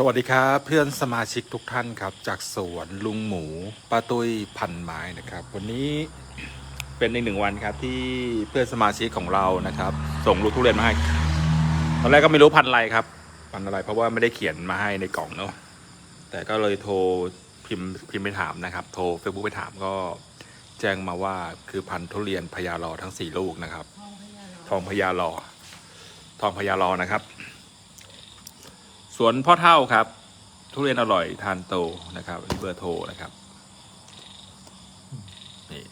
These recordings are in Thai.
สวัสดีครับ เพื่อนสมาชิกทุกท่านครับ จากสวนลุงหมูป้าตุ้ยพันไม้นะครับ วันนี้เป็นอีกหนึ่งวันครับที่เพื่อนสมาชิกของเรานะครับ ส่งลูกทุเรียนมาให้ ตอนแรกก็ไม่รู้พันอะไรครับ พันอะไรเพราะว่าไม่ได้เขียนมาให้ในกล่องเนาะแต่ก็เลยโทรพิมพ์พิมพ์ไปถามนะครับ โทรเฟซบุ๊กไปถามก็แจ้งมาว่าคือพันทุเรียนพญาลอทั้งสี่ลูกนะครับ ทองพญาลอทองพญาลอนะครับ สวนพ่อเท่าครับ ทุเรียนอร่อยทานโตนะครับเบอร์โทรนะครับนี่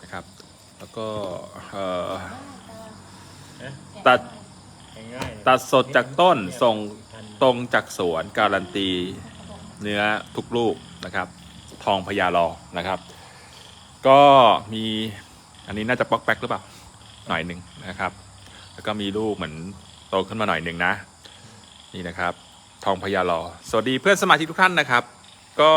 นะครับ แล้วก็เอ่อตัดง่ายๆเลยตัดสดจากต้นส่งตรงจากสวนการันตี เนื้อทุกลูกนะครับ ทองพญาลอนะครับ ก็มีอันนี้น่าจะป๊อกแป๊กหรือเปล่าหน่อยหนึ่งนะครับ แล้วก็มีลูกเหมือนโตขึ้นมาหน่อยหนึ่งนะ นี่นะครับ ทองพญาลอ สวัสดีเพื่อนสมาชิกทุกท่านนะครับ ก็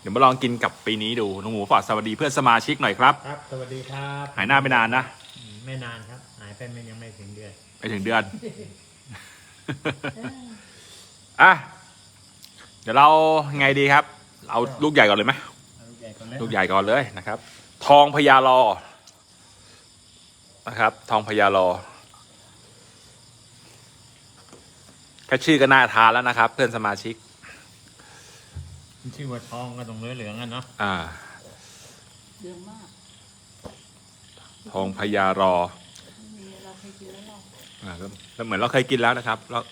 เดี๋ยวมาลองกินกับปีนี้ดูน้องหมูฝากสวัสดีเพื่อนสมาชิกหน่อยครับครับ สวัสดีครับหายหน้าไปนานนะอืมไม่นานครับ หายไปไม่ยังไม่ถึงเดือนไปถึงเดือนอะเดี๋ยวเราไงดีครับ เอาลูกใหญ่ก่อนเลยไหมเอาลูกใหญ่ก่อนเลยลูกใหญ่ก่อนเลยนะครับ ทองพญาลอนะครับ ทองพญาลอแค่ชื่อก็น่าทานแล้วนะครับ เพื่อนสมาชิก ชื่อว่าทองก็ตรงเนื้อเหลืองกันเนาะอ่า เยอะมากทองพญารอมีเราเคยกินแล้วเราอ่าแล้วแล้วเหมือนเราเคยกินแล้วนะครับ แล้ว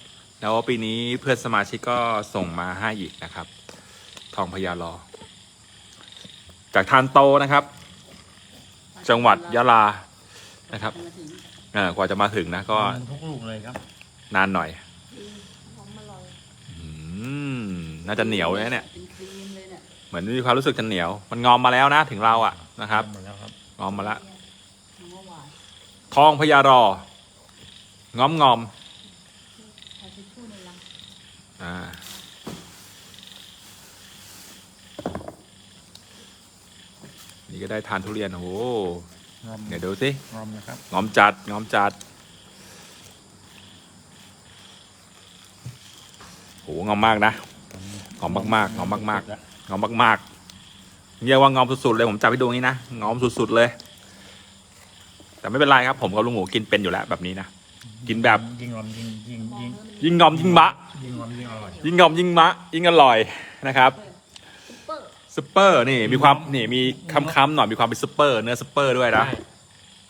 แล้วปีนี้เพื่อนสมาชิกก็ส่งมาให้อีกนะครับ ทองพญารอ จากทานโตนะครับ จังหวัดยะลานะครับมาถึงอ่ากว่าจะมาถึงนะก็ มันทุกลูกเลยครับ นานหน่อยดีหอมอร่อยอื มน่าจะเหนียวเลยเนี่ย เป็นครีมเลยเนี่ยเหมือนมีความรู้สึกจะเหนียว มันงอมมาแล้วนะถึงเราอะนะครับ หมดแล้วครับงอมมาแล้วน้ำหวานทองพญารอ งอมงอมใครที่พูดในรังอ่านี่ก็ได้ทานทุเรียนโอ้โหงอมเดี๋ยวดูสิงอมนะครับ งอมจัดงอมจัดโห งอมมากนะงอมมากๆงอมมากๆงอมมากๆเรียกว่างอมสุดๆเลยผมจับไปดูงี้นะงอมสุดๆเลย แต่ไม่เป็นไรครับ ผมกับลุงหมูกินเป็นอยู่แล้วแบบนี้นะกินแบบยิงงอมยิงยิงยิงยิ่งงอมยิ่งมะยิงงอมยิงอร่อยยิ่งงอมยิ่งมะยิ่งอร่อยนะครับซุปเปอร์ซุปเปอร์นี่มีความนี่มีค้ำๆหน่อยมีความเป็นซุปเปอร์เนื้อซุปเปอร์ด้วยนะใช่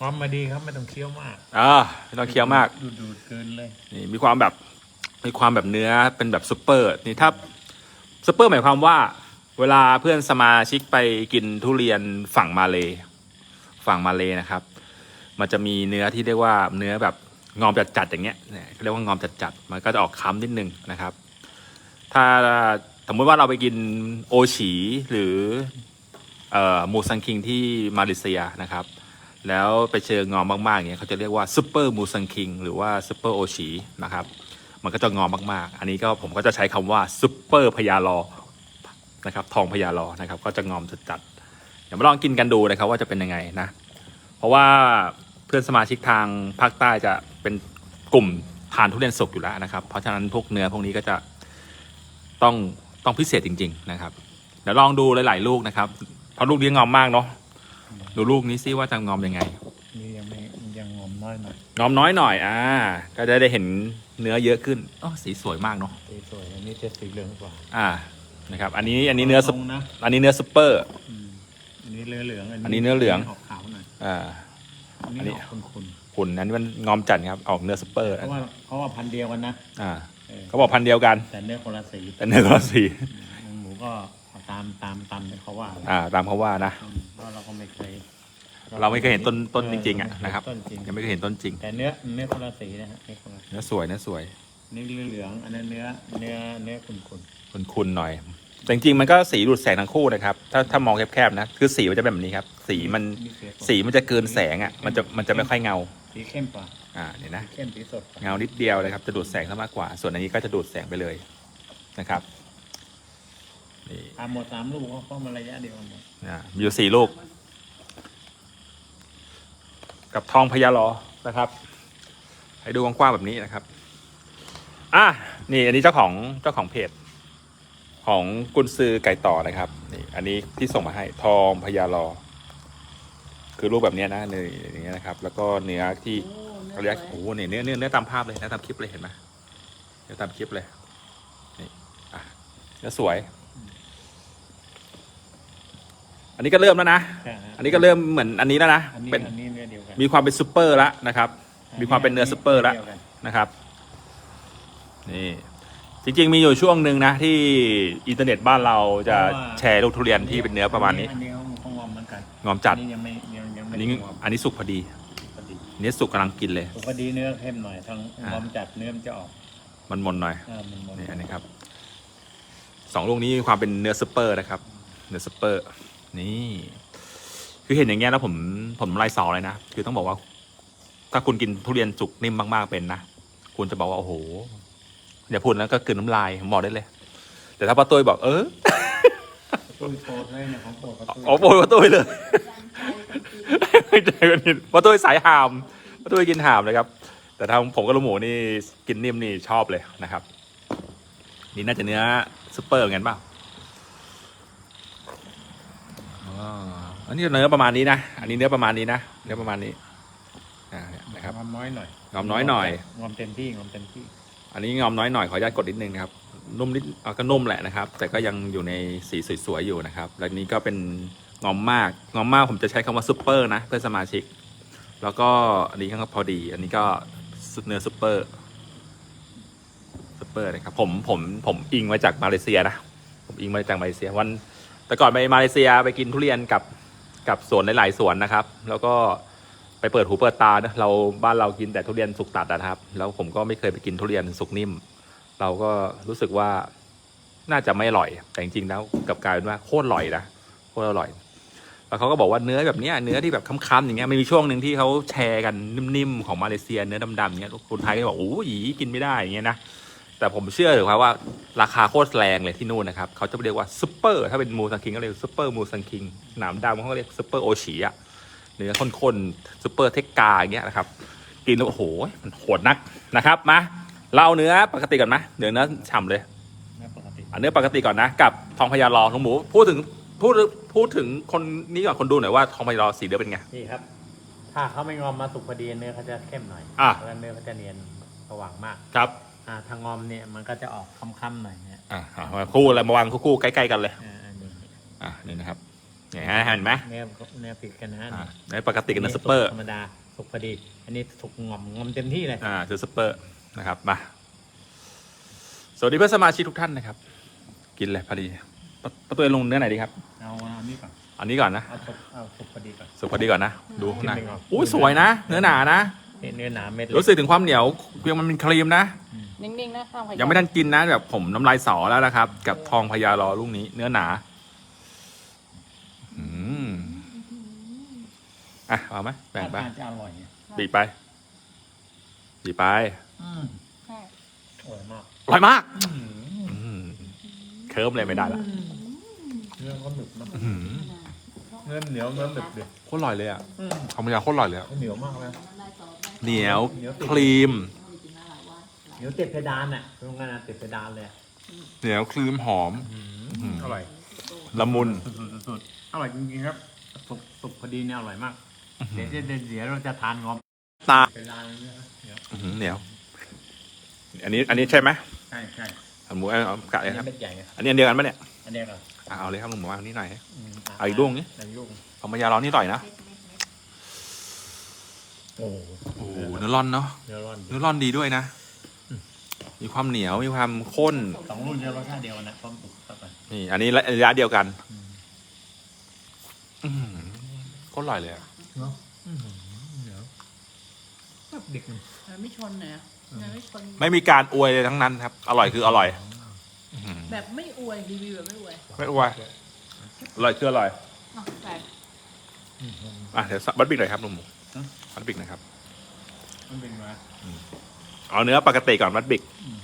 งอมมาดีครับไม่ต้องเคี้ยวมากอ่าไม่ต้องเคี้ยวมากดูดดูดเกินเลยนี่มีความแบบ มีความแบบเนื้อเป็นแบบซุปเปอร์นี่ถ้าซุปเปอร์หมายความว่า เวลาเพื่อนสมาชิกไปกินทุเรียนฝั่งมาเลฝั่งมาเลนะครับ มันจะมีเนื้อที่เรียกว่าเนื้อแบบงอมจัดๆอย่างเงี้ยเนี่ยเขาเรียกว่างอมจัดๆมันก็จะออกค้ำนิดนึงนะครับ ถ้าสมมติว่าเราไปกินโอฉีหรือเอ่อมูซังคิงที่มาเลเซียนะครับ แล้วไปเจองอมมากๆอย่างเนี่ยเขาจะเรียกว่าซูเปอร์มูซังคิงหรือว่าซูเปอร์โอชีนะครับ มันก็จะงอมมากๆ อันนี้ก็ผมก็จะใช้คำว่าซูเปอร์พญาลอนะครับ ทองพญาลอนะครับ ก็จะงอมจัดๆเดี๋ยวมาลองกินกันดูนะครับ ว่าจะเป็นยังไงนะ เพราะว่าเพื่อนสมาชิกทางภาคใต้จะเป็นกลุ่มทานทุเรียนสุกอยู่แล้วนะครับ เพราะฉะนั้นพวกเนื้อพวกนี้ก็จะต้องต้องพิเศษจริง ๆ นะครับ เดี๋ยวลองดูหลาย ๆ ลูกนะครับ เพราะลูกนี้งอมมากเนาะดูลูกนี้ซิว่าจะงอมยังไงนี่ยังไม่ยังงอมน้อยหน่อย งอมน้อยหน่อย อ่า ก็จะได้เห็นเนื้อเยอะขึ้นอ๋อสีสวยมากเนาะ สีสวยอันนี้จะสีเหลืองกว่าอ่า นะครับ อันนี้ อันนี้เนื้อซุปตรงนะอันนี้เนื้อซุปเปอร์ อืมอันนี้เนื้อเหลืองอันนี้เนื้อเหลืองออกขาวหน่อยอ่า อันอันนี้นี้ ออกขุ่นหุ่นอันนี้มันงอมจัดครับ ออกเนื้อซุปเปอร์ๆเพราะว่าเพราะว่าพันธุ์เดียวกันนะอ่า เออเขาบอกพันธุ์เดียวกัน แต่เนื้อคนละสีแต่เนื้อคนละสี หมูก็เอาตามตามตามที่เขาว่าอ่า ตามเขาว่านะอืมเพราะเราก็ไม่เคย เราไม่เคยเห็นต้นต้นจริงๆอะนะครับต้นจริงยังไม่เคยเห็นต้นจริง แต่เนื้อเนื้อคนละสีนะฮะเนื้อคนละเนื้อสวยเนื้อสวยนี่เหลืองๆอันนั้นเนื้อเนื้อเนื้อขุ่นคุณๆหน่อยแต่จริงๆมันก็สีดูดแสงทั้งคู่นะครับ ถ้าถ้ามองแคบๆนะ คือสีมันจะเป็นแบบนี้ครับ สีมันๆมีเสียสีมันจะเกินแสงอะ มันจะมันจะไม่ค่อยเงา สีเข้มกว่า อ่าเนี่ยนะสีเข้มสีสดกว่าเงานิดเดียวเลยครับ จะดูดแสงซะมากกว่า ส่วนอันนี้ก็จะดูดแสงไปเลยนะครับนี่ตามหมดสามลูกเพราะมันระยะเดียวกันหมดอ่ามีอยู่สี่ลูก กับทองพญาลอนะครับ ให้ดูกว้างๆแบบนี้นะครับ อะนี่อันนี้เจ้าของเจ้าของเพจ ของกุนซือไก่ต่อนะครับนี่อันนี้ที่ส่งมาให้ทองพญารอคือรูปแบบเนี้ยนะเนื้ออย่างเงี้ยนะครับ แล้วก็เนื้อที่โอ้เนื้อเขาเรียกสวยโอ้โหเนี่ยเนื้อเนื้อเนื้อตามภาพเลยเนื้อตามคลิปเลยเห็นไหมเนื้อตามคลิปเลยนี่อะเนื้อสวย อันนี้ก็เริ่มแล้วนะใช่ฮะอันนี้ก็เริ่มเหมือนอันนี้แล้วนะอันนี้เป็นอันนี้เนื้อเดียวกันมีความเป็นซูเปอร์แล้วนะครับ มีความเป็นเนื้อซุปเปอร์ละดียวกันนะครับนี่จริงๆมีอยู่ช่วงหนึ่งนะที่อินเทอร์เน็ตบ้านเราจะแชร์ลูกทุเรียนที่เป็นเนื้อประมาณนี้อันนี้เขางอมเหมือนกันงอมจัดอันนี้ยังไม่ยังยังอัไม่นนี้งอมอันนี้สุกพอดีพอดีอันนี้สุกกำลังกินเลยพอดีเนื้อเข้มหน่อยทางอ่างอมจัดเนื้อมันจะออก มันมนๆหน่อยอ่ามันมันนี่อันนี้ครับสองลูกนี้มีความเป็นเนื้อซุปเปอร์นะครับ เนื้อซุปเปอร์นี่ คือเห็นอย่างเงี้ยแล้วผมผมไล่สอเลยนะ คือต้องบอกว่า ถ้าคุณกินทุเรียนสุกนิ่มมากๆเป็นนะคุณจะบอกว่าโอ้โหอย่าพูดแล้วก็กลืนน้ำลายผมบอกได้เลย แต่ถ้าป้าตุ้ยบอกเออตุ้ยโปรดเลยเนี่ยของโปรดของตุ้ยอ๋อโปรยป้าตุ้ยเลยยันใจกันจริงไม่ใจกันนิดป้าตุ้ยสายหามป้าตุ้ยกินหามเลยครับ แต่ถ้าผมกับลูกหมูนี่กินนิ่มนี่ชอบเลยนะครับ นี่น่าจะเนื้อซุปเปอร์เหมือนกันเปล่าอ๋อ อันนี้เนื้อประมาณนี้นะ อันนี้เนื้อประมาณนี้นะ เนื้อประมาณนี้อ่าเนี่ยนะครับ งอมน้อยหน่อยงอมน้อยหน่อย งอมเต็มที่งอมเต็มที่ อันนี้งอมน้อยหน่อยขออนุญาตกดนิดนึงนะครับ นุ่มนิดเอาก็นุ่มแหละนะครับ แต่ก็ยังอยู่ในสีสวยๆอยู่นะครับ แล้วนี้ก็เป็นงอมมาก งอมมากผมจะใช้คำว่าซุปเปอร์นะ เพื่อนสมาชิก แล้วก็อันนี้ก็พอดี อันนี้ก็เนื้อซุปเปอร์ ซุปเปอร์นะครับ ผมผมผมอิงมาจากมาเลเซียนะ ผมอิงมาจากมาเลเซียวัน แต่ก่อนไปมาเลเซียไปกินทุเรียนกับ กับสวนหลายๆสวนนะครับ แล้วก็ไปเปิดหูเปิดตานะเราบ้านเรากินแต่ทุเรียนสุกตัดนะครับ แล้วผมก็ไม่เคยไปกินทุเรียนสุกนิ่ม เราก็รู้สึกว่าน่าจะไม่อร่อย แต่จริงๆแล้วกับกลายเป็นว่าโคตรอร่อยนะโคตรอร่อย แล้วเขาก็บอกว่าเนื้อแบบเนี้ยเนื้อที่แบบค้ำๆอย่างเงี้ยมันมีช่วงหนึ่งที่เขาแชร์กันนิ่มๆของมาเลเซียเนื้อดำๆเงี้ยคนไทยก็บอกโอ้ยกินไม่ได้อย่างเงี้ยนะ แต่ผมเชื่อถือว่าว่าราคาโคตรแรงเลยที่นู่นนะครับ เขาจะเรียกว่าซุปเปอร์ถ้าเป็นมูซังคิงก็เรียกซุปเปอร์มูซังคิงหนามดำเขาก็เรียกซุปเปอร์โอชิอะเนื้อข้นๆซุปเปอร์เทคกาอย่างเงี้ยนะครับ กินแล้วโอ้โหมันโหดนักนะครับมาเราเอาเนื้อปกติก่อนไหมเนื้อเนื้อฉ่ำเลยนะปกติอันเนื้อปกติก่อนนะ กับทองพญารอลุงหมูพูดถึงพูดพูดถึงคนนี้ก่อนคนดูหน่อยว่าทองพญารอสีเนื้อเป็นไงนี่ครับ ถ้าเขาไม่งอมมาสุกพอดีเนื้อเขาจะเข้มหน่อยอะแล้วเนื้อเขาจะเนียนสว่างมากครับ อ่าทางงอมเนี่ยมันก็จะออกค่ำๆหน่อยเนี่ยอะอะมาคู่อะไรมาวางคู่ๆใกล้ๆกันเลย อ่าอันนี้อะนี่นะครับเนี่ยฮะเห็นไหมเนื้อเนื้อผิดกันนะอะในปกติกับเนื้อซุปเปอร์ ธรรมดาสุกพอดี อันนี้สุกงอมงอมเต็มที่เลย อ่าคือซุปเปอร์นะครับมาสวัสดีเพื่อนสมาชิกทุกท่านนะครับ กินเลยพอดีปะประตูลงเนื้อไหนดีครับ เอาอันนี้ก่อนอันนี้ก่อนนะเอาสุกเอาสุกพอดีก่อน สุกพอดีก่อนนะดูข้างในกินไปก่อนอุ้ยสวยนะ เนื้อหนานะนี่เนื้อหนาเม็ดเล็รู้สึกถึงความเหนียวเพียงมันเป็นครีมนะ นิ่งๆนะข้าวไข่ยังไม่ทันกินนะแบบผมน้ำลายสอแล้วนะครับ กับทองพญารอลูกนี้ เนื้อหนาอืมอะเอาไหมแบ่งไปท่าทางจะอร่อยเนี่ยบีบไปบีบไปอืมใช่อร่อยมากอร่อยมากอืมอืมเคิร์มเลยไม่ได้ละเนื้อเขาหนึบมากอื้อหือเนื้อเหนียวเนื้อหนึบเด็ดโคตรอร่อยเลยอะอืมทองพญาโคตรอร่อยเลยอะเหนียวมากเลยน้ำลายสอได้เหนียวเหนียวติดครีม เหนียวติดเพดานอะตรงนั้นนะติดเพดานเลยอะเหนียวครีมหอมอืมอร่อย ละมุน สุดๆสุดๆอร่อยจริงๆครับ สุกสุกพอดีเนี่ยอร่อยมาก เดี๋ยวเดี๋ยวเดี๋ยวเดี๋ยวเราจะทานงอมตาเพดานเลยนะครับเดี๋ยวอื้อหือเหนียว อันนี้อันนี้ใช่ไหมใช่ใช่เอาหมูเอาเอากะอันเลยครับนี้เม็ดใหญ่อะอันนี้อันเดียวกันปะเนี่ยอันเนี้ยก่อนอะเอาเลยครับลุงหมูเอาอันนี้หน่อย มเอาอีกลูกนี้ เอาอีกลูกทองพญารอนี่อร่อยนะเม็ดเม็ดเม็ดโอ้โหโอ้โหเนื้อร่อนเนาะ เนื้อร้อนเนื้อร่อนดีด้วยนะ มีความเหนียวมีความข้น สองรุ่นเดียวรสชาติเดียวกันนะความสุกต่างกันนี่ อันนี้ระยะเดียวกันอืมอื้อหือโคตรอร่อยเลยอะเนาะอื้อหือเดี๋ยวแบบเด็กหนึ่งมันไม่ชนเลยอะมันไม่ชนไม่มีการอวยเลยทั้งนั้นครับ อร่อยคืออร่อยอื้อหือแบบไม่อวยรีวิวแบบไม่อวยไม่อวยอร่อยคืออร่อย อะใส่อื้อหืออะเดี๋ยวบัตบิกหน่อยครับลุงหมูฮะบัตบิกหนะครับ มันเป็นมา เอาเนื้อปกติก่อนบัตบิกอืม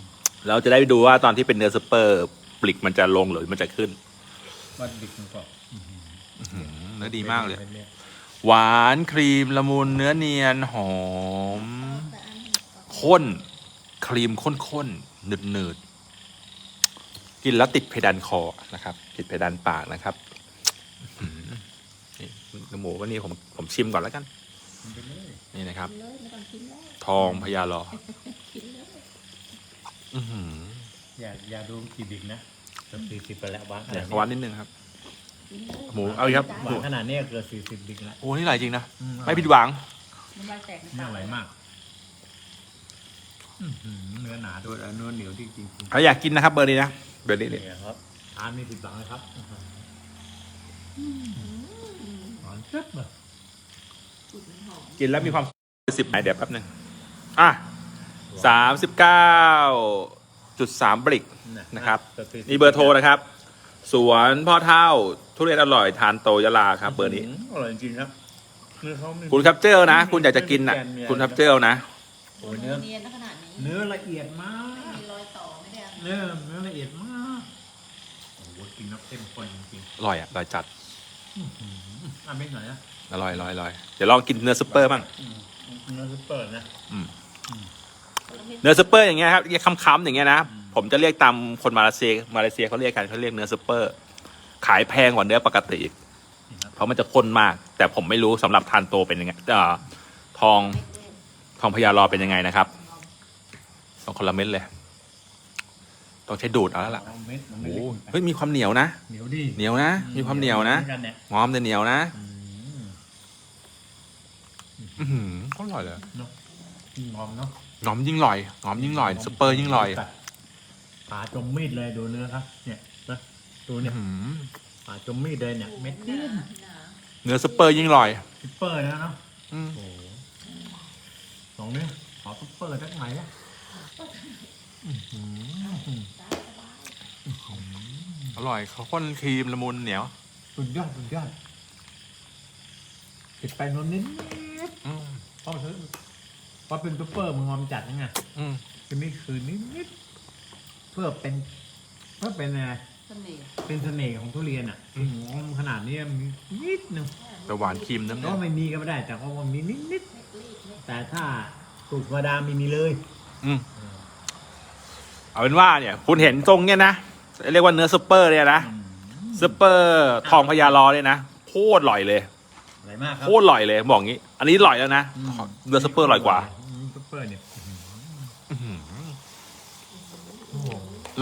เราจะได้ดูว่าตอนที่เป็นเนื้อซุปเปอร์ปลิกมันจะลงหรือมันจะขึ้นวัดดิกมันก็อื้อหือเนื้อดีมากเลยป็นนี่หวานครีมละมุนเนื้อเนียนหอมแต่อันนี้ข้น ครีมข้นๆหนืดๆกินแล้วติดเพดานคอนะครับ ติดเพดานปากนะครับอื้อหือนี่เนื้อหมูวันนี้ผมผมชิมก่อนแล้วกันไปเลยนี่นะครับกินเลยไม่ต้องกินแล้วทองพญาลอกินเลย อื้อหืออย่าอย่าดูกี่บิ๊กนะเกือบสี่สิบไปแล้ววางขเดี๋ยนาวดขอวันนิดนึงครับกินเลยหมูเอาอีกครับวางขนาดนี้เกือบสี่สิบบิ๊กแล้วโอ้นี่อร่อยจริงนะ อืไม่ผิดหวัง น้ำลายแตกนี่อร่อยมากอื้อหือเนื้อหนาด้วยแล้วเนื้อเหนียวจริงๆใครอยากกินนะครับ เบอร์นี้นะ เบอร์นี้เลยเนี่ยครับทานไม่ผิดหวังเลยครับหวานเจ็บเลยสูตรมันหอมกินแล้วมีความสิบไหนเดี๋ยวแป๊บหนึงอะ สามสิบเก้าจุดสามบริกนะครับนี่เบอร์โทรนะครับ สวนพ่อเท่าทุเรียนอร่อยทานโตยะลาครับ เบอร์นี้อร่อยจริงๆครับเนื้อเขาไม่คุณครับเจลนะ คุณอยากจะกินน่ะ คุณครับเจลนะโอ้ยเนื้อเนียนขนาดนี้เนื้อละเอียดมากมีรอยต่อไม่ได้อะเนื้อเนื้อละเอียดมากโอ้โหกินน้ำเข้มข้นจริงอร่อยอะอร่อยจัดๆอื้อหืออะไม่หน่อยนะอร่อยอร่อยอร่อยเดี๋ยวลองกินเนื้อซุปเปอร์บ้างอืมเนื้อซุปเปอร์นะ เนื้อซุปเปอร์อย่างเงี้ยครับเรียกคำๆอย่างเงี้ยนะผมจะเรียกตามคนมาเลเซียมาเลเซียเขาเรียกกันเขาเรียกเนื้อซุปเปอร์ ขายแพงกว่าเนื้อปกติอีกนี่ครับเพราะมันจะข้นมาก แต่ผมไม่รู้สำหรับทานโตเป็นยังไงเอ่อทองทองพญารอเป็นยังไงนะครับต้องคนละเม็ดเลย ต้องใช้ดูดเอาแล้วล่ะเอาเม็ดมันไม่โอ้เล็กเฮ้ยมีความเหนียวนะเหนียวดีเหนียวนะมีความเหนียวนะเหมือกัเนี่ยงอมแต่เหนียวนะอืมอื้อหือก็อร่อยเลยเนาะงอมเนาะ งอมยิ่งอร่อยงอมยิ่งอร่อยซุปเปอร์ยิ่งอร่อยปลาจมมีดเลยดูเนื้อครับเนี่ยนะดูเนี่ยอื้อหือปลาจมมีดเลยเนี่ยเม็ดหเดีนายวหนาเนื้อซุปเปอร์ยิ่งอร่อยซุปเปอร์นะเนาะอืมโอ้โหสองเนี่ยขอซุปเปอร์สักไหนอะอื้อหืออร่อยเขาข้นครีมละมุนเหนียวสุดยอดสุดยอดติดไปนนนิดอืมเพราะมัน เพราะเป็นซุปเปอร์มันงอมจัดยังไงอืมจะมีคืนนิดนิดเพื่อเป็นเพื่อเป็นอะไรเสน่ห์เป็นเสน่ห์ของทุเรียนอะงอมขนาดนี้มีนิดนึงแต่หวานครีมน้ำก็เนี่ยไม่มีก็ไม่ได้ แต่ก็ว่ามีนิดนิดเล็กรีบเล็กแต่ถ้าสูตรธรรมดาไม่มีเลยอืมเอาเป็นว่าเนี่ย คุณเห็นทรงเนี่ยนะเรียกว่าเนื้อซุปเปอร์เนี่ยนะซุปเปอร์ทองพญารอเนี่ยนะโคตรอร่อยเลย อะไรมากครัโคตรอร่อยเลยบอกงี้ อันนี้อร่อยแล้วนะเนื้อซุปเปอร์อร่อยกว่าซุปเปอร์เนี่ย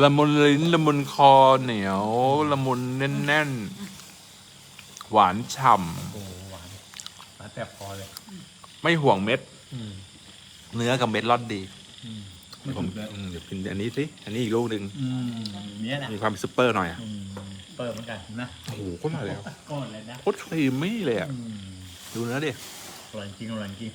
ละมุนลิ้นละมุนคอเหนียวละมุนแน่นๆ หวานฉ่โอ้โหหวานหวานแต่บคอเลยำไม่ห่วงเม็ด อืมเนื้อกับเม็ดร่อนดีอืมผมเลยอืมเดี๋ยวกินอันนี้สิอันนี้อีกลูกหนึ่งอืมเนี่ยนะมีความเป็นซุปเปอร์หน่อยอะอืม เปิดเหมือนกันนะโอ้โหโคตรอร่อยเลยอะก้อนเลยนะโคตรครีมมี่เลยอะ อืมดูเนื้อดิอร่อยจริงอร่อยจริง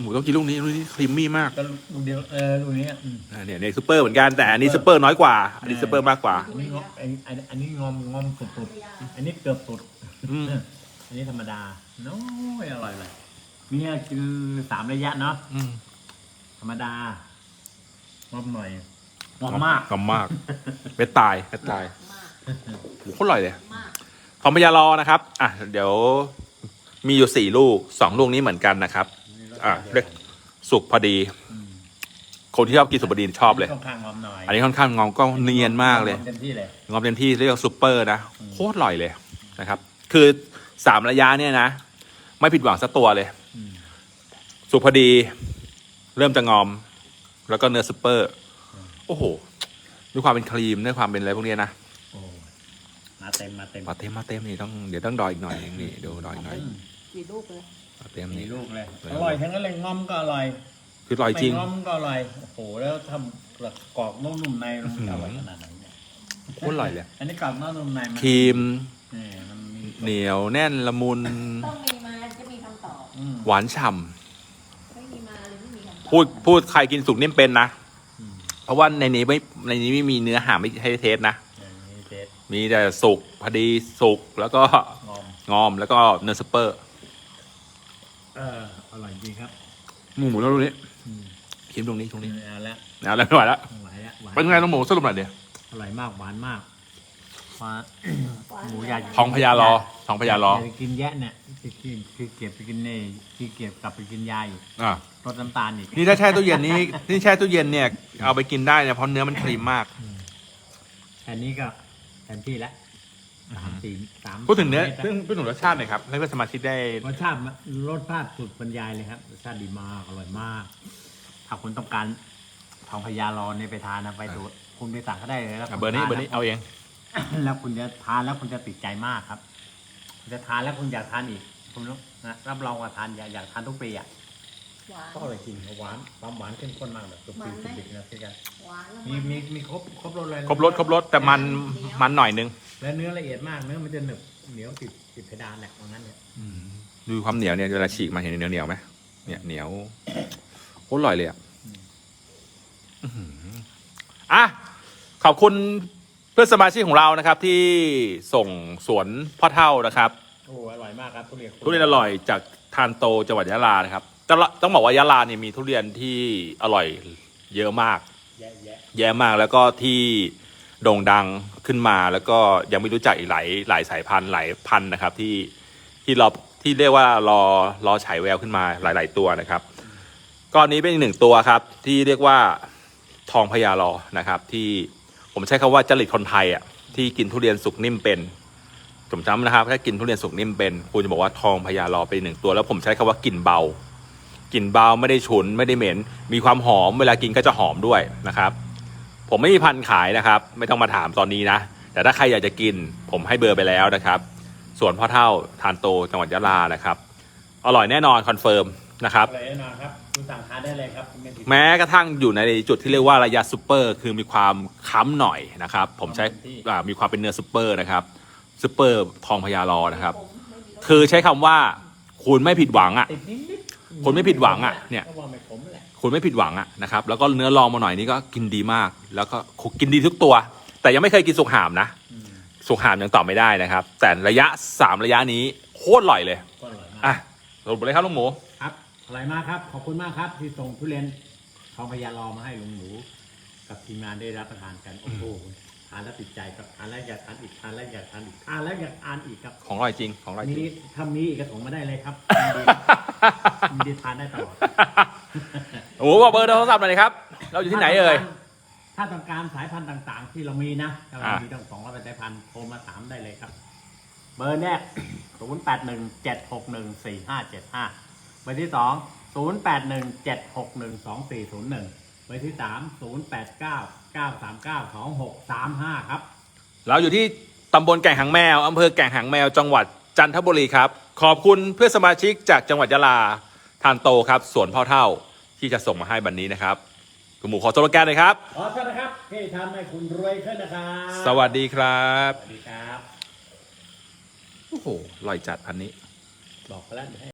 หมูต้องกินลูกนี้ลูกนี้ครีมมี่มากก็ลูกเดียวเออลูกนี้อืม อ่าเนี่ยเนี่ยซุปเปอร์เหมือนกันแต่อันนี้ซุปเปอร์น้อยกว่า อันนี้ซุปเปอร์มากกว่า อันนี้งอมอันอันอันนี้งอมงอมสุดสุดๆ อันนี้เกือบสุดอืม อันนี้ธรรมดาโน้ยอร่อยเลยเนี่ยกินสามระยะเนาะอืมธรรมดางอมหน่อยงอมมากงอมมากเม็ดตายเม็ดตายมาก โหโคตรอร่อยเลยมากทองพญารอนะครับ อะ เดี๋ยวมีอยู่สี่ลูกสองลูกนี้เหมือนกันนะครับ อะเล็กสุกพอดีอืมคนที่ชอบกินสุกพอดีชอบเลย ค่อนข้างงอมหน่อยอันนี้ค่อนข้างงอมก็เนียนมากเลย เต็มที่เลย งอมเต็มที่เรียกว่าซุปเปอร์นะอืมโคตรอร่อยเลยนะครับ คือสามระยะเนี่ยนะ ไม่ผิดหวังสักตัวเลย อืม สุกพอดี เริ่มจะงอม แล้วก็เนื้อซุปเปอร์ โอ้โหด้วยความเป็นครีมด้วยความเป็นอะไรพวกเนี้ยนะโอ้ มาเต็มมาเต็มมาเต็มมาเต็มนี่ต้องเดี๋ยวต้องดอยอีกหน่อยนี่ดูดอยอีกหน่อยอืมกี่ลูกเลยมาเต็มมีนี่ลูกเลยเลยอร่อยทั้งนั้นเลยงอมก็อร่อยคืออร่อยจริง ไม่งอมก็อร่อยโอ้โหแล้วทำกรอบนุ่มๆในมันจะอร่อยขนาดไหนเนี่ยโคตรอร่อยเลย อันนี้กรอบนุ่มๆในมันครีมนี่มันมีเหนียวแน่นละมุน ต้องมีมาจะมีคำตอบ อืมหวานฉ่ไม่มีมาเลยไม่มีคำตอบำพูดพูดใครกินสุกนิ่มเป็นนะ อืมเพราะว่าในนี้ไม่ในนี้ไม่มีเนื้อหาไม่ให้เทสนะอย่างนี้เทส มีแต่สุกพอดีสุกแล้วก็งอมงอมแล้วก็เนื้อซุปเปอร์เอออร่อยจริงครับหมูแล้วตรงนี้อืมคิมตรงนี้ตรงนี้เอาละนะแล้วไม่ไหวแล้วหวานละหวานเป็นไงน้องหมูสรุปหน่อยเดียวอร่อยมากหวานมากหวานหมูใหญ่ทองพญารอทองพญารอไปกินแยะเนี่ยคือคือคือเก็บไปกินเน่คือเก็บกลับไปกินยาอีกอะรสน้ำตาลอีกนี่ถ้าแช่ตู้เย็นนี้นี่แช่ตู้เย็นเนี่ย เอาไปกินได้เนี่ยเพราะเนื้อมันครีมมาก แค่นี้ก็ แทนที่แล้วสามสี่สามพูดถึงเนื้อมตรพูดพูดถึงรสชาติหน่อยครับให้เพื่อนสมาชิกได้ รสชาติมันรสชาติสุดบรรยายเลยครับรสชาติดีมากอร่อยมาก ถ้าคุณต้องการทองพญารอเนี่ยไปทานนะไปดูคุณไปสั่งก็ได้เลยแล้วอะคุณเบอร์นี้ทาเบอร์นี้เอาเอง แล้วคุณจะทานแล้วคุณจะติดใจมากครับ คุณจะทานแล้วคุณอยากทานอีก คุณรู้นะรับรองว่าทานอยากอยากทานทุกปีอะ หวาน ก็อร่อยจริงหวานความหวานเข้มข้นมากแบบสุดมันไหม สุดนะพี่กันหวานแล้วมีมีมีครบครบรสเลยครบรสครบรสแต่มันมันหน่อยนึงและเนื้อละเอียดมากเนื้อมันจะหนึบเหนียวติดติดเพดานแหละว่างั้นเนี่ยดูความเหนียวเนี่ยเวลาฉีกมาเห็นเหนียวเหนียวๆไหมเนี่ยเหนียวโคตรอร่อยเลยอะอื้อหืออะขอบคุณเพื่อนสมาชิกของเรานะครับ ที่ส่งสวนพ่อเท่านะครับ โอ้อร่อยมากครับทุเรียนทุเรียนอร่อยจากทานโตจังหวัดยะลานะครับ ต้องต้องบอกว่ายะลาเนี่ยมีทุเรียนที่อร่อยเยอะมาก แยะแยะแย่มากแล้วก็ที่โด่งดังขึ้นมาแล้วก็ยังไม่รู้จักอีกหลายหลายสายพันธุ์หลายพันธุ์นะครับ ที่ที่รอที่เรียกว่ารอรอฉายแววขึ้นมาหลาย ๆ ตัวนะครับก้อนนี้เป็นอีกหนึ่งตัวครับ ที่เรียกว่าทองพญารอนะครับ ที่ผมใช้คำว่าจริตคนไทยอะที่กินทุเรียนสุกนิ่มเป็นผมจำนะครับ ถ้ากินทุเรียนสุกนิ่มเป็นคุณจะบอกว่าทองพญารอเป็นอีกหนึ่งตัว แล้วผมใช้คำว่ากลิ่นเบา กลิ่นเบาไม่ได้ฉุนไม่ได้เหม็น มีความหอมเวลากินก็จะหอมด้วยนะครับ ผมไม่มีพันธุ์ขายนะครับ ไม่ต้องมาถามตอนนี้นะ แต่ถ้าใครอยากจะกิน ผมให้เบอร์ไปแล้วนะครับส่วนพ่อเท่าทานโตจังหวัดยะลานะครับ อร่อยแน่นอนคอนเฟิร์มนะครับอร่อยแน่นอนครับคุณสั่งทานได้เลยครับไม่ผิดแม้กระทั่งอยู่ในจุดที่เรียกว่าระยะซูเปอร์คือมีความค้ำหน่อยนะครับ ผมใช้อ่ามีความเป็นเนื้อซูเปอร์นะครับซูเปอร์ทองพญารอนะครับผมไม่มีรสคือใช้คำว่าคุณไม่ผิดหวังอะติดนิดนิด คนไม่ผิดหวังอะเนี่ยก็ว่าไม่ขมแหละคุณไม่ผิดหวังอะนะครับแล้วก็เนื้อลองมาหน่อยนี่ก็กินดีมาก แล้วก็กินดีทุกตัว แต่ยังไม่เคยกินสุกหามนะอืมสุกหามยังตอบไม่ได้นะครับ แต่ระยะสามระยะนี้โคตรอร่อยเลยก็อร่อยมากอะสรุปเลยครับลุงหมูครับอร่อยมากครับ ขอบคุณมากครับที่ส่งทุเรียนทองพญารอมาให้ลุงหมู กับทีมงานได้รับประทานกันโอ้โห ทานแล้วติดใจครับทานแล้วอยากทานอีกทานแล้วอยากทานอีกทานแล้วอยากทานอีกครับของอร่อยจริงของอร่อยจริมีงทำนี้อีกกระถงมาได้เลยครับมีดีทานได้ตลอด โอ้โหบอกเบอร์โทรศัพท์หน่อยครับ เราอยู่ที่ไหนเอ่ย ถ้าต้องการสายพันธุ์ต่างๆ ที่เรามีนะเราอ่ามีตั้งสองร้อยสายพันธุ์โทรมาถามได้เลยครับ เบอร์แรก 0 8 1 7 6 1 4 5 7 5 เบอร์ที่ 2 0 8 1 7 6 1 2 4 0 1 เบอร์ที่ 3 0 8 9 9 3 9 2 6 3 5 ครับ เราอยู่ที่ตำบลแก่งหางแมวอำเภอแก่งหางแมวจังหวัดจันทบุรีครับ ขอบคุณเพื่อนสมาชิกจากจังหวัดยะลาทานโตครับสวนพ่อเท่าที่จะส่งมาให้บันนี้นะครับคุณหมูขอโทษแกนเลยครับ ขอโทษนะครับที่ทำให้คุณรวยขึ้นนะครับสวัสดีครับสวัสดีครับ โอ้โหอร่อยจัดพันนี้ บอกไปแล้วเดี๋ยวให้